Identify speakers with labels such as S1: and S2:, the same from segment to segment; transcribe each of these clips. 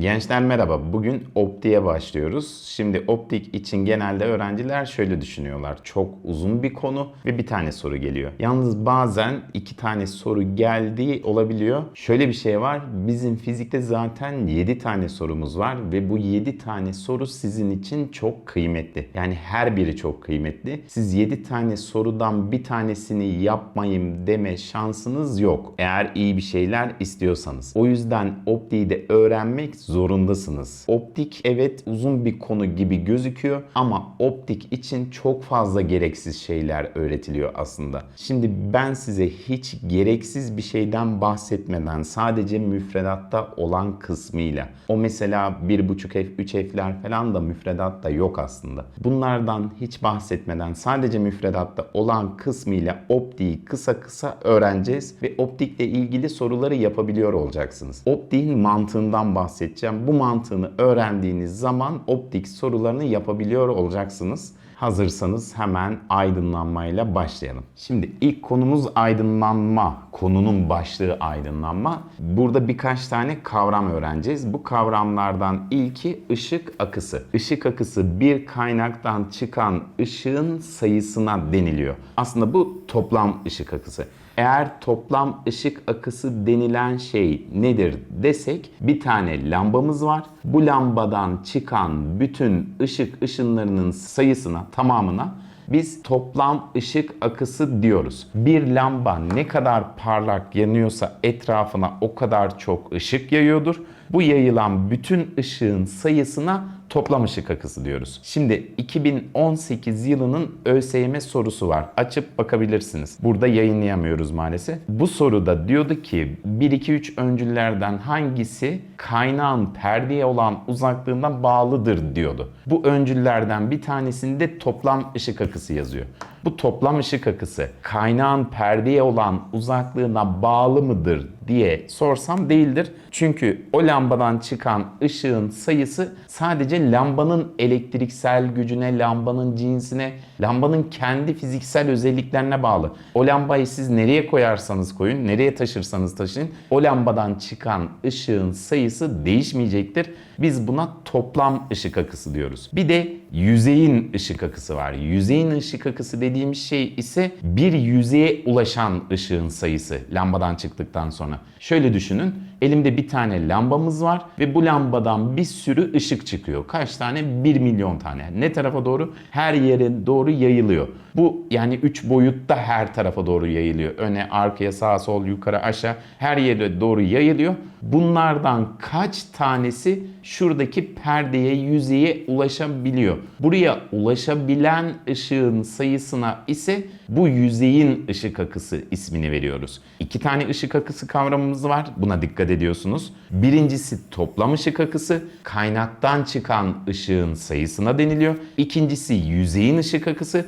S1: Gençler merhaba. Bugün optiğe başlıyoruz. Şimdi optik için genelde öğrenciler şöyle düşünüyorlar. Çok uzun bir konu ve bir tane soru geliyor. Yalnız bazen iki tane soru geldiği olabiliyor. Şöyle bir şey var. Bizim fizikte zaten 7 tane sorumuz var ve bu 7 tane soru sizin için çok kıymetli. Yani her biri çok kıymetli. Siz 7 tane sorudan bir tanesini yapmayayım deme şansınız yok. Eğer iyi bir şeyler istiyorsanız. O yüzden optiği de öğrenmek zorundasınız. Optik evet uzun bir konu gibi gözüküyor ama optik için çok fazla gereksiz şeyler öğretiliyor aslında. Şimdi ben size hiç gereksiz bir şeyden bahsetmeden sadece müfredatta olan kısmıyla o mesela 1.5 F, 3 F'ler falan da müfredatta yok aslında. Bunlardan hiç bahsetmeden sadece müfredatta olan kısmıyla optiği kısa kısa öğreneceğiz ve optikle ilgili soruları yapabiliyor olacaksınız. Optiğin mantığından bahsedeceğim. Bu mantığını öğrendiğiniz zaman optik sorularını yapabiliyor olacaksınız. Hazırsanız hemen aydınlanmayla başlayalım. Şimdi ilk konumuz aydınlanma. Konunun başlığı aydınlanma. Burada birkaç tane kavram öğreneceğiz. Bu kavramlardan ilki ışık akısı. Işık akısı bir kaynaktan çıkan ışığın sayısına deniliyor. Aslında bu toplam ışık akısı. Eğer toplam ışık akısı denilen şey nedir desek bir tane lambamız var. Bu lambadan çıkan bütün ışık ışınlarının sayısına tamamına biz toplam ışık akısı diyoruz. Bir lamba ne kadar parlak yanıyorsa etrafına o kadar çok ışık yayıyordur. Bu yayılan bütün ışığın sayısına toplam ışık akısı diyoruz. Şimdi 2018 yılının ÖSYM sorusu var. Açıp bakabilirsiniz. Burada yayınlayamıyoruz maalesef. Bu soruda diyordu ki 1 2 3 öncüllerden hangisi kaynağın perdeye olan uzaklığına bağlıdır diyordu. Bu öncüllerden bir tanesinde toplam ışık akısı yazıyor. Bu toplam ışık akısı kaynağın perdeye olan uzaklığına bağlı mıdır diye sorsam değildir. Çünkü o lambadan çıkan ışığın sayısı sadece lambanın elektriksel gücüne, lambanın cinsine, lambanın kendi fiziksel özelliklerine bağlı. O lambayı siz nereye koyarsanız koyun, nereye taşırsanız taşıyın, o lambadan çıkan ışığın sayısı değişmeyecektir. Biz buna toplam ışık akısı diyoruz. Bir de yüzeyin ışık akısı var. Yüzeyin ışık akısı dediğimiz şey ise bir yüzeye ulaşan ışığın sayısı lambadan çıktıktan sonra. Şöyle düşünün. Elimde bir tane lambamız var ve bu lambadan bir sürü ışık çıkıyor. Kaç tane? 1 milyon tane. Ne tarafa doğru? Her yere doğru yayılıyor. Bu yani 3 boyutta her tarafa doğru yayılıyor. Öne, arkaya, sağa, sol, yukarı, aşağı her yere doğru yayılıyor. Bunlardan kaç tanesi şuradaki perdeye, yüzeye ulaşabiliyor? Buraya ulaşabilen ışığın sayısına ise bu yüzeyin ışık akısı ismini veriyoruz. İki tane ışık akısı kavramımız var. Buna dikkat ediyorsunuz. Birincisi toplam ışık akısı. Kaynaktan çıkan ışığın sayısına deniliyor. İkincisi yüzeyin ışık akısı.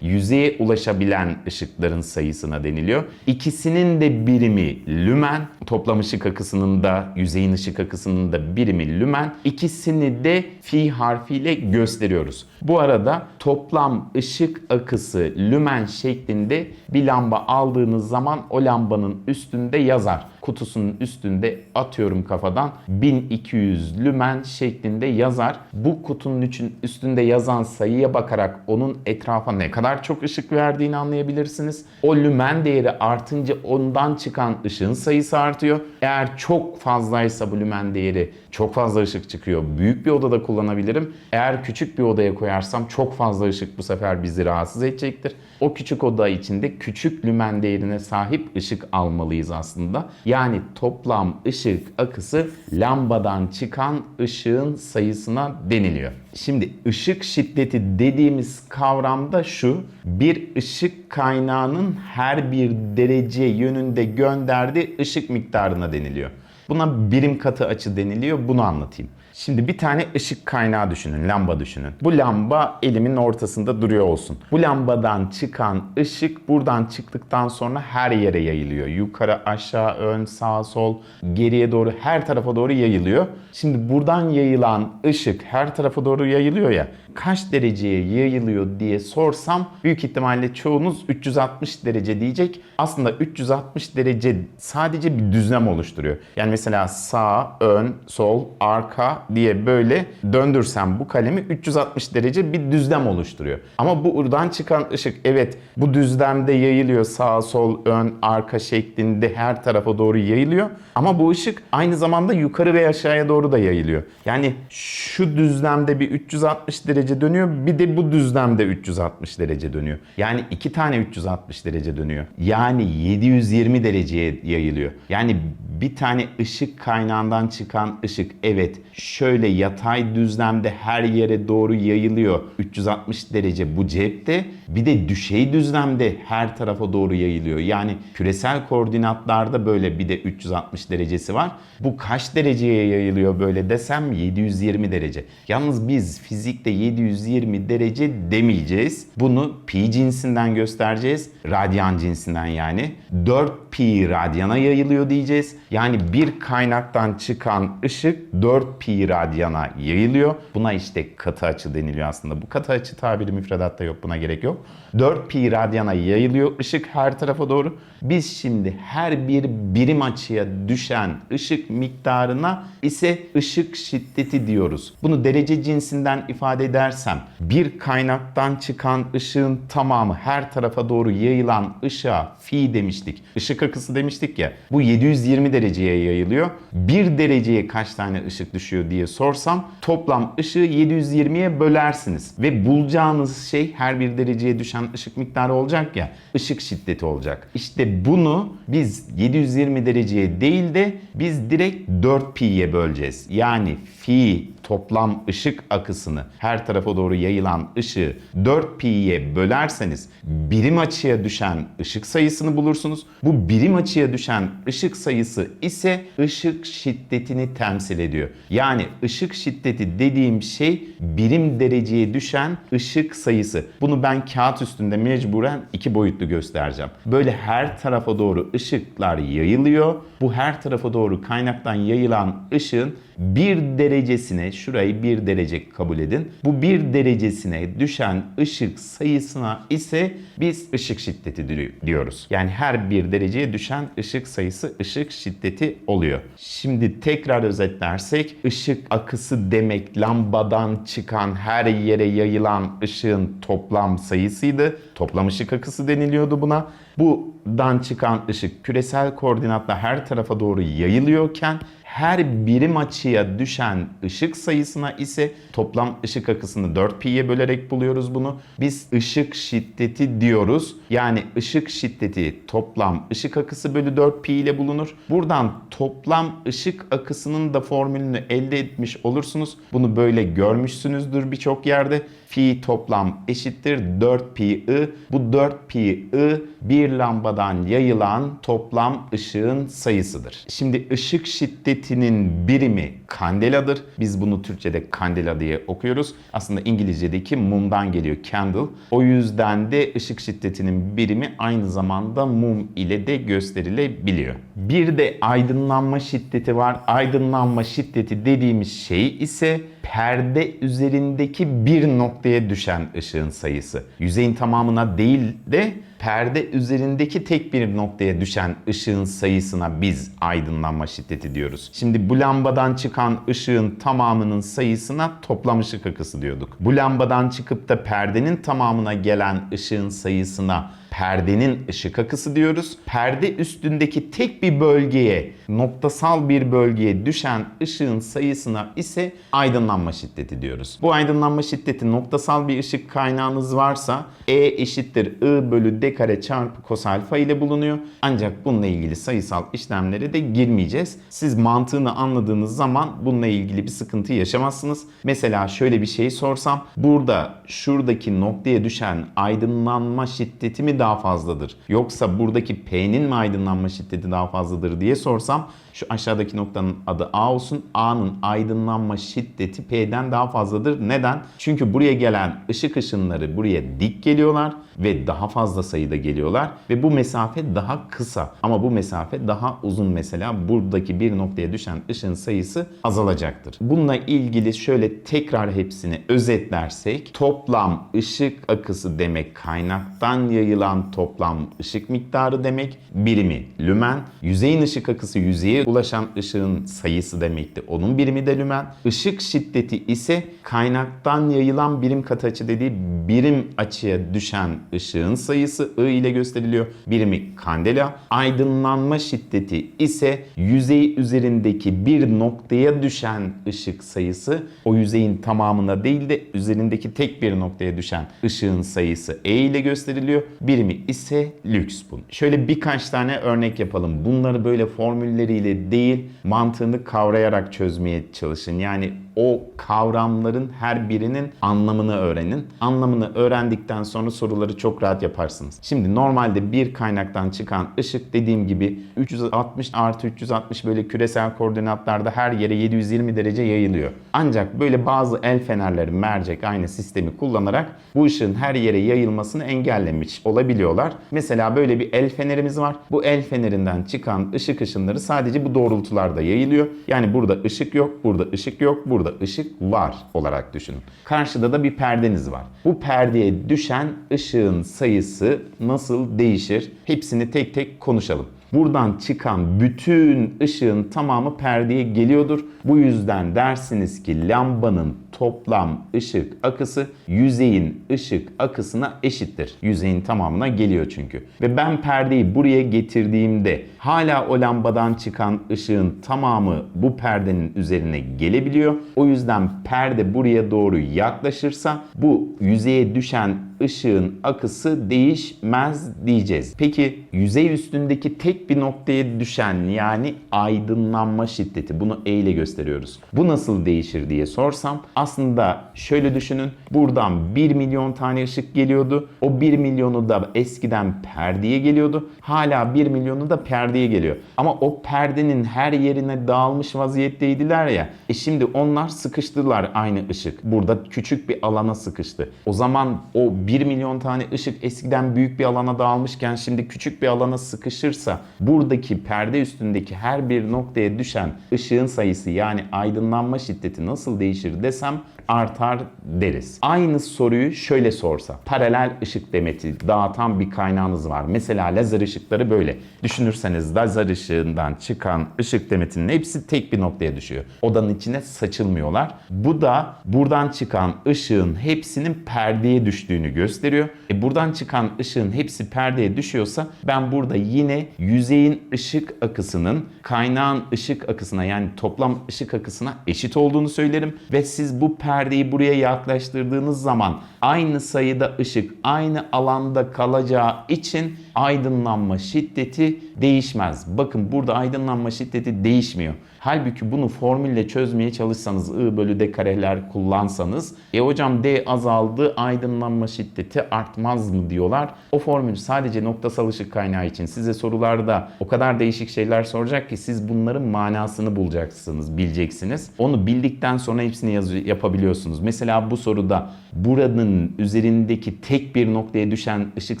S1: Yüzeye ulaşabilen ışıkların sayısına deniliyor. İkisinin de birimi lümen. Toplam ışık akısının da yüzeyin ışık akısının da birimi lümen. İkisini de fi harfiyle gösteriyoruz. Bu arada toplam ışık akısı lümen şeklinde bir lamba aldığınız zaman o lambanın üstünde yazar. Kutusunun üstünde atıyorum kafadan 1200 lümen şeklinde yazar. Bu kutunun için üstünde yazan sayıya bakarak onun etrafa ne kadar çok ışık verdiğini anlayabilirsiniz. O lümen değeri artınca ondan çıkan ışığın sayısı artıyor. Eğer çok fazlaysa bu lümen değeri çok fazla ışık çıkıyor. Büyük bir odada kullanabilirim. Eğer küçük bir odaya koyarsam çok fazla ışık bu sefer bizi rahatsız edecektir. O küçük oda içinde küçük lümen değerine sahip ışık almalıyız aslında. Yani toplam ışık akısı lambadan çıkan ışığın sayısına deniliyor. Şimdi ışık şiddeti dediğimiz kavramda şu. Bir ışık kaynağının her bir derece yönünde gönderdiği ışık miktarına deniliyor. Buna birim katı açı deniliyor. Bunu anlatayım. Şimdi bir tane ışık kaynağı düşünün, lamba düşünün. Bu lamba elimin ortasında duruyor olsun. Bu lambadan çıkan ışık buradan çıktıktan sonra her yere yayılıyor. Yukarı, aşağı, ön, sağ, sol, geriye doğru her tarafa doğru yayılıyor. Şimdi buradan yayılan ışık her tarafa doğru yayılıyor ya. Kaç dereceye yayılıyor diye sorsam büyük ihtimalle çoğunuz 360 derece diyecek. Aslında 360 derece sadece bir düzlem oluşturuyor. Yani mesela sağ, ön, sol, arka diye böyle döndürsem bu kalemi 360 derece bir düzlem oluşturuyor. Ama bu buradan çıkan ışık evet bu düzlemde yayılıyor sağ, sol, ön, arka şeklinde her tarafa doğru yayılıyor. Ama bu ışık aynı zamanda yukarı ve aşağıya doğru da yayılıyor. Yani şu düzlemde bir 360 derece dönüyor bir de bu düzlemde 360 derece dönüyor. Yani iki tane 360 derece dönüyor. Yani 720 dereceye yayılıyor. Yani bir tane ışık kaynağından çıkan ışık evet şöyle yatay düzlemde her yere doğru yayılıyor 360 derece bu cepte bir de düşey düzlemde her tarafa doğru yayılıyor. Yani küresel koordinatlarda böyle bir de 360 derecesi var. Bu kaç dereceye yayılıyor böyle desem 720 derece. Yalnız biz fizikte 720 derece demeyeceğiz. Bunu pi cinsinden göstereceğiz. Radyan cinsinden yani. 4 pi radyana yayılıyor diyeceğiz. Yani bir kaynaktan çıkan ışık 4 pi radyana yayılıyor. Buna işte katı açı deniliyor aslında. Bu katı açı tabiri müfredatta yok buna gerek yok. 4 pi radyana yayılıyor ışık her tarafa doğru. Biz şimdi her bir birim açıya düşen ışık miktarına ise ışık şiddeti diyoruz. Bunu derece cinsinden ifade edersem bir kaynaktan çıkan ışığın tamamı her tarafa doğru yayılan ışığa fi demiştik. Işık akısı demiştik ya. Bu 720 dereceye yayılıyor. Bir dereceye kaç tane ışık düşüyor diye sorsam toplam ışığı 720'ye bölersiniz. Ve bulacağınız şey her bir dereceye düşen ışık miktarı olacak ya. ışık şiddeti olacak. İşte bunu biz 720 dereceye değil de biz direkt 4 pi'ye böleceğiz. Yani fi toplam ışık akısını her tarafa doğru yayılan ışığı 4 pi'ye bölerseniz birim açıya düşen ışık sayısını bulursunuz. Bu birim açıya düşen ışık sayısı ise ışık şiddetini temsil ediyor. Yani ışık şiddeti dediğim şey birim dereceye düşen ışık sayısı. Bunu ben kağıt üstünde mecburen iki boyutlu göstereceğim. Böyle her tarafa doğru ışıklar yayılıyor. Bu her tarafa doğru kaynaktan yayılan ışığın bir derecesine, şurayı bir derece kabul edin. Bu bir derecesine düşen ışık sayısına ise biz ışık şiddeti diyoruz. Yani her bir dereceye düşen ışık sayısı ışık şiddeti oluyor. Şimdi tekrar özetlersek ışık akısı demek lambadan çıkan her yere yayılan ışığın toplam sayısıydı. Toplam ışık akısı deniliyordu buna. Buradan çıkan ışık küresel koordinatla her tarafa doğru yayılıyorken her birim açıya düşen ışık sayısına ise toplam ışık akısını 4 pi'ye bölerek buluyoruz bunu. Biz ışık şiddeti diyoruz. Yani ışık şiddeti toplam ışık akısı bölü 4 pi ile bulunur. Buradan toplam ışık akısının da formülünü elde etmiş olursunuz. Bunu böyle görmüşsünüzdür birçok yerde. Fi toplam eşittir 4 pi i. Bu 4 pi i bir lambadan yayılan toplam ışığın sayısıdır. Şimdi ışık şiddetinin birimi kandeladır. Biz bunu Türkçe'de kandela diye okuyoruz. Aslında İngilizce'deki mumdan geliyor candle. O yüzden de ışık şiddetinin birimi aynı zamanda mum ile de gösterilebiliyor. Bir de aydınlanma şiddeti var. Aydınlanma şiddeti dediğimiz şey ise perde üzerindeki bir noktaya düşen ışığın sayısı. Yüzeyin tamamına değil de perde üzerindeki tek bir noktaya düşen ışığın sayısına biz aydınlanma şiddeti diyoruz. Şimdi bu lambadan çıkan ışığın tamamının sayısına toplam ışık akısı diyorduk. Bu lambadan çıkıp da perdenin tamamına gelen ışığın sayısına perdenin ışık akısı diyoruz. Perde üstündeki tek bir bölgeye, noktasal bir bölgeye düşen ışığın sayısına ise aydınlanma şiddeti diyoruz. Bu aydınlanma şiddeti noktasal bir ışık kaynağınız varsa E eşittir I bölü D kare çarpı kos alfa ile bulunuyor. Ancak bununla ilgili sayısal işlemlere de girmeyeceğiz. Siz mantığını anladığınız zaman bununla ilgili bir sıkıntı yaşamazsınız. Mesela şöyle bir şey sorsam burada şuradaki noktaya düşen aydınlanma şiddeti mi daha fazladır? Yoksa buradaki P'nin mi aydınlanma şiddeti daha fazladır diye sorsam şu aşağıdaki noktanın adı A olsun. A'nın aydınlanma şiddeti P'den daha fazladır. Neden? Çünkü buraya gelen ışık ışınları buraya dik geliyorlar ve daha fazla sayıda geliyorlar ve bu mesafe daha kısa ama bu mesafe daha uzun mesela buradaki bir noktaya düşen ışın sayısı azalacaktır. Bununla ilgili şöyle tekrar hepsini özetlersek toplam ışık akısı demek kaynaktan yayılan toplam ışık miktarı demek birimi lümen yüzeyin ışık akısı yüzeye ulaşan ışığın sayısı demekti onun birimi de lümen ışık şiddeti ise kaynaktan yayılan birim katı açı dediği birim açıya düşen ışığın sayısı I ile gösteriliyor. Birimi kandela. Aydınlanma şiddeti ise yüzey üzerindeki bir noktaya düşen ışık sayısı o yüzeyin tamamına değil de üzerindeki tek bir noktaya düşen ışığın sayısı E ile gösteriliyor. Birimi ise lüks bunun. Şöyle birkaç tane örnek yapalım. Bunları böyle formülleriyle değil mantığını kavrayarak çözmeye çalışın. Yani o kavramların her birinin anlamını öğrenin. Anlamını öğrendikten sonra soruları çok rahat yaparsınız. Şimdi normalde bir kaynaktan çıkan ışık dediğim gibi 360 artı 360 böyle küresel koordinatlarda her yere 720 derece yayılıyor. Ancak böyle bazı el fenerleri mercek aynı sistemi kullanarak bu ışığın her yere yayılmasını engellemiş olabiliyorlar. Mesela böyle bir el fenerimiz var. Bu el fenerinden çıkan ışık ışınları sadece bu doğrultularda yayılıyor. Yani burada ışık yok, burada ışık yok, burada ışık var olarak düşünün. Karşıda da bir perdeniz var. Bu perdeye düşen ışığın sayısı nasıl değişir? Hepsini tek tek konuşalım. Buradan çıkan bütün ışığın tamamı perdeye geliyordur. Bu yüzden dersiniz ki lambanın toplam ışık akısı yüzeyin ışık akısına eşittir. Yüzeyin tamamına geliyor çünkü. Ve ben perdeyi buraya getirdiğimde hala o lambadan çıkan ışığın tamamı bu perdenin üzerine gelebiliyor. O yüzden perde buraya doğru yaklaşırsa bu yüzeye düşen ışığın akısı değişmez diyeceğiz. Peki yüzey üstündeki tek bir noktaya düşen yani aydınlanma şiddeti bunu E ile gösteriyoruz. Bu nasıl değişir diye sorsam aslında şöyle düşünün buradan 1 milyon tane ışık geliyordu. O 1 milyonu da eskiden perdeye geliyordu. Hala 1 milyonu da perdeye geliyor. Ama o perdenin her yerine dağılmış vaziyetteydiler ya. E şimdi onlar sıkıştılar aynı ışık. Burada küçük bir alana sıkıştı. O zaman o 1 milyon tane ışık eskiden büyük bir alana dağılmışken şimdi küçük bir alana sıkışırsa buradaki perde üstündeki her bir noktaya düşen ışığın sayısı yani aydınlanma şiddeti nasıl değişir desem artar deriz. Aynı soruyu şöyle sorsa. Paralel ışık demeti dağıtan bir kaynağınız var. Mesela lazer ışıkları böyle. Düşünürseniz lazer ışığından çıkan ışık demetinin hepsi tek bir noktaya düşüyor. Odanın içine saçılmıyorlar. Bu da buradan çıkan ışığın hepsinin perdeye düştüğünü gösteriyor. E buradan çıkan ışığın hepsi perdeye düşüyorsa ben burada yine yüzeyin ışık akısının kaynağın ışık akısına yani toplam ışık akısına eşit olduğunu söylerim ve siz bu perdeyi buraya yaklaştırdığınız zaman aynı sayıda ışık aynı alanda kalacağı için aydınlanma şiddeti değişmez. Bakın burada aydınlanma şiddeti değişmiyor. Halbuki bunu formülle çözmeye çalışsanız I bölü D kareler kullansanız e hocam D azaldı aydınlanma şiddeti artmaz mı diyorlar. O formül sadece noktasal ışık kaynağı için size sorularda o kadar değişik şeyler soracak ki siz bunların manasını bulacaksınız, bileceksiniz. Onu bildikten sonra hepsini yapabiliyorsunuz. Mesela bu soruda buranın üzerindeki tek bir noktaya düşen ışık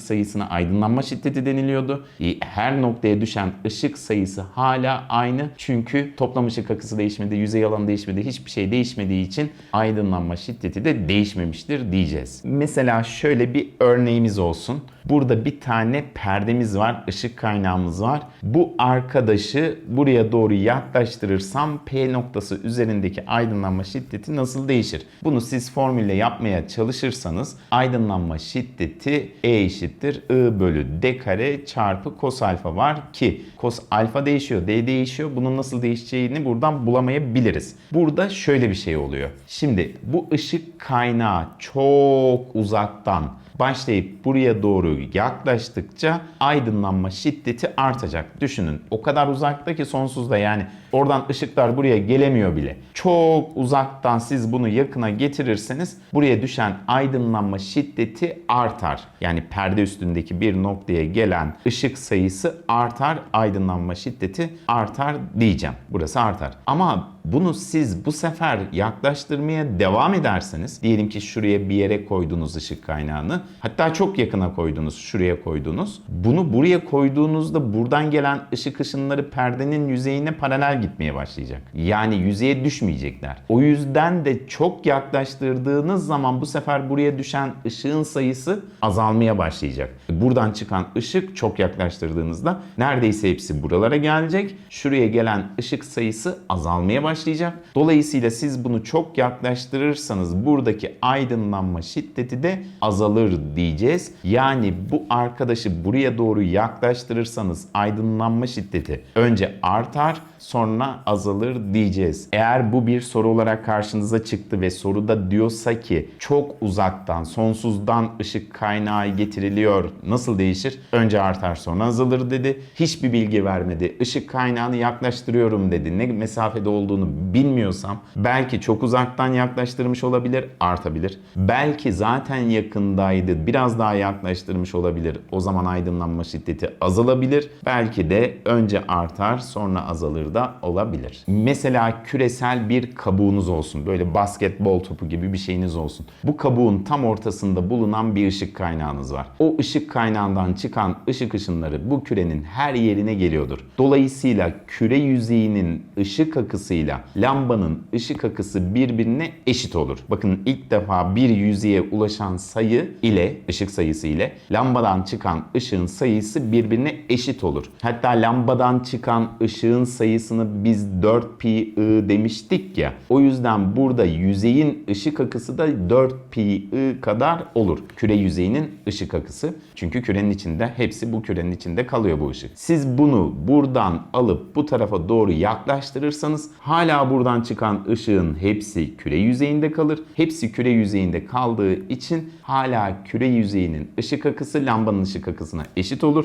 S1: sayısına aydınlanma şiddeti deniliyordu. E, Her noktaya düşen ışık sayısı hala aynı. Çünkü toplam ışık akısı değişmedi, yüzey alanı değişmedi, hiçbir şey değişmediği için aydınlanma şiddeti de değişmemiştir diyeceğiz. Mesela şöyle bir örneğimiz olsun. Burada bir tane perdemiz var, ışık kaynağımız var. Bu arkadaşı buraya doğru yaklaştırırsam P noktası üzerindeki aydınlanma şiddeti nasıl değişir? Bunu siz formülle yapmaya çalışırsanız aydınlanma şiddeti E eşittir I bölü D kare çarpı cos alfa var ki cos alfa değişiyor, D değişiyor. Bunun nasıl değişeceğini buradan bulamayabiliriz. Burada şöyle bir şey oluyor. Şimdi bu ışık kaynağı çok uzaktan başlayıp buraya doğru yaklaştıkça aydınlanma şiddeti artacak. Düşünün o kadar uzakta ki sonsuzda yani Oradan ışıklar buraya gelemiyor bile. Çok uzaktan siz bunu yakına getirirseniz buraya düşen aydınlanma şiddeti artar. Yani perde üstündeki bir noktaya gelen ışık sayısı artar, aydınlanma şiddeti artar diyeceğim. Burası artar. Ama bunu siz bu sefer yaklaştırmaya devam ederseniz, diyelim ki şuraya bir yere koydunuz ışık kaynağını, hatta çok yakına koydunuz, şuraya koydunuz. Bunu buraya koyduğunuzda buradan gelen ışık ışınları perdenin yüzeyine paralel gitmeye başlayacak. Yani yüzeye düşmeyecekler. O yüzden de çok yaklaştırdığınız zaman bu sefer buraya düşen ışığın sayısı azalmaya başlayacak. Buradan çıkan ışık çok yaklaştırdığınızda neredeyse hepsi buralara gelecek. Şuraya gelen ışık sayısı azalmaya başlayacak. Dolayısıyla siz bunu çok yaklaştırırsanız buradaki aydınlanma şiddeti de azalır diyeceğiz. Yani bu arkadaşı buraya doğru yaklaştırırsanız aydınlanma şiddeti önce artar sonra azalır diyeceğiz. Eğer bu bir soru olarak karşınıza çıktı ve soruda diyorsa ki çok uzaktan, sonsuzdan ışık kaynağı getiriliyor. Nasıl değişir? Önce artar sonra azalır dedi. Hiçbir bilgi vermedi. Işık kaynağını yaklaştırıyorum dedi. Ne mesafede olduğunu bilmiyorsam belki çok uzaktan yaklaştırmış olabilir, artabilir. Belki zaten yakındaydı, biraz daha yaklaştırmış olabilir. O zaman aydınlanma şiddeti azalabilir. Belki de önce artar sonra azalır da olabilir. Mesela küresel bir kabuğunuz olsun. Böyle basketbol topu gibi bir şeyiniz olsun. Bu kabuğun tam ortasında bulunan bir ışık kaynağınız var. O ışık kaynağından çıkan ışık ışınları bu kürenin her yerine geliyordur. Dolayısıyla küre yüzeyinin ışık akısıyla lambanın ışık akısı birbirine eşit olur. Bakın ilk defa bir yüzeye ulaşan sayı ile ışık sayısı ile lambadan çıkan ışığın sayısı birbirine eşit olur. Hatta lambadan çıkan ışığın sayısını biz 4 pi i demiştik ya. O yüzden burada yüzeyin ışık akısı da 4 pi i kadar olur. Küre yüzeyinin ışık akısı. Çünkü kürenin içinde hepsi bu kürenin içinde kalıyor bu ışık. Siz bunu buradan alıp bu tarafa doğru yaklaştırırsanız hala buradan çıkan ışığın hepsi küre yüzeyinde kalır. Hepsi küre yüzeyinde kaldığı için hala küre yüzeyinin ışık akısı lambanın ışık akısına eşit olur.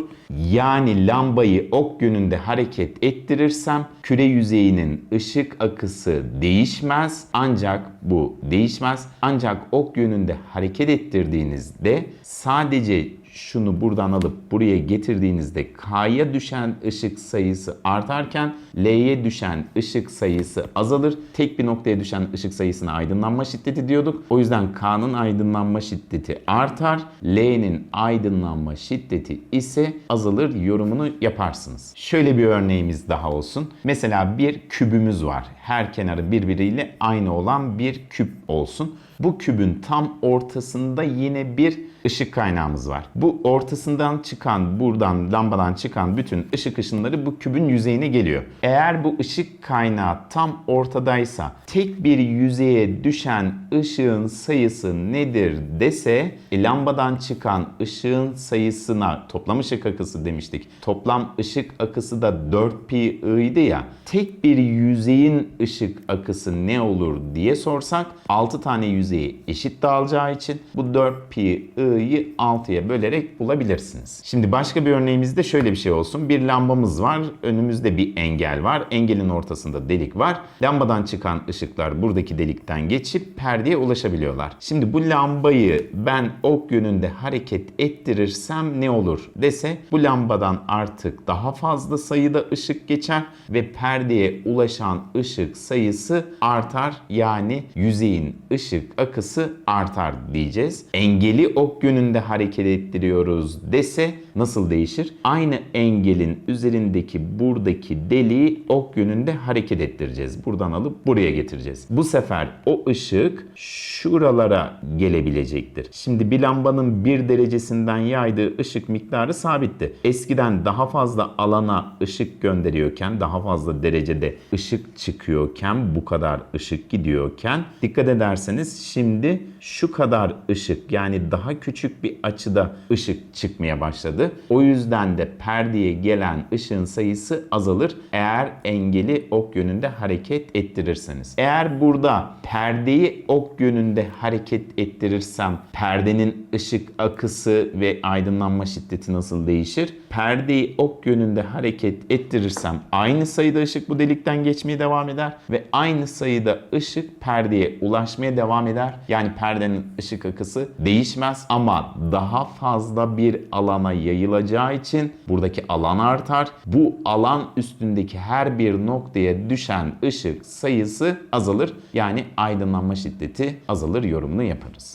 S1: Yani lambayı ok yönünde hareket ettirirsem küre yüzeyinin ışık akısı değişmez. Ancak bu değişmez. Ancak ok yönünde hareket ettirdiğinizde sadece şunu buradan alıp buraya getirdiğinizde K'ya düşen ışık sayısı artarken L'ye düşen ışık sayısı azalır. Tek bir noktaya düşen ışık sayısına aydınlanma şiddeti diyorduk. O yüzden K'nın aydınlanma şiddeti artar. L'nin aydınlanma şiddeti ise azalır yorumunu yaparsınız. Şöyle bir örneğimiz daha olsun. Mesela bir kübümüz var. Her kenarı birbiriyle aynı olan bir küp olsun. Bu kübün tam ortasında yine bir ışık kaynağımız var. Bu ortasından çıkan, buradan lambadan çıkan bütün ışık ışınları bu kübün yüzeyine geliyor. Eğer bu ışık kaynağı tam ortadaysa tek bir yüzeye düşen ışığın sayısı nedir dese e, lambadan çıkan ışığın sayısına toplam ışık akısı demiştik. Toplam ışık akısı da 4 pi i'ydi ya. Tek bir yüzeyin ışık akısı ne olur diye sorsak 6 tane yüzeyi eşit dağılacağı için bu 4 pi i'yi 6'ya bölerek bulabilirsiniz. Şimdi başka bir örneğimizde şöyle bir şey olsun. Bir lambamız var. Önümüzde bir engel var. Engelin ortasında delik var. Lambadan çıkan ışıklar buradaki delikten geçip perdeye ulaşabiliyorlar. Şimdi bu lambayı ben ok yönünde hareket ettirirsem ne olur dese bu lambadan artık daha fazla sayıda ışık geçer ve perdeye ulaşan ışık sayısı artar. Yani yüzeyin ışık akısı artar diyeceğiz. Engeli ok yönünde hareket ettiriyoruz dese nasıl değişir? Aynı engelin üzerindeki buradaki deliği ok yönünde hareket ettireceğiz. Buradan alıp buraya getireceğiz. Bu sefer o ışık şuralara gelebilecektir. Şimdi bir lambanın bir derecesinden yaydığı ışık miktarı sabitti. Eskiden daha fazla alana ışık gönderiyorken, daha fazla derecede ışık çıkıyorken, bu kadar ışık gidiyorken dikkat ederseniz şimdi şu kadar ışık yani daha küçük bir açıda ışık çıkmaya başladı. O yüzden de perdeye gelen ışığın sayısı azalır eğer engeli ok yönünde hareket ettirirseniz. Eğer burada perdeyi ok yönünde hareket ettirirsem perdenin ışık akısı ve aydınlanma şiddeti nasıl değişir? Perdeyi ok yönünde hareket ettirirsem aynı sayıda ışık bu delikten geçmeye devam eder ve aynı sayıda ışık perdeye ulaşmaya devam eder. Yani perdenin ışık akısı değişmez ama daha fazla bir alana yayılacağı için buradaki alan artar. Bu alan üstündeki her bir noktaya düşen ışık sayısı azalır. Yani aydınlanma şiddeti azalır yorumunu yaparız.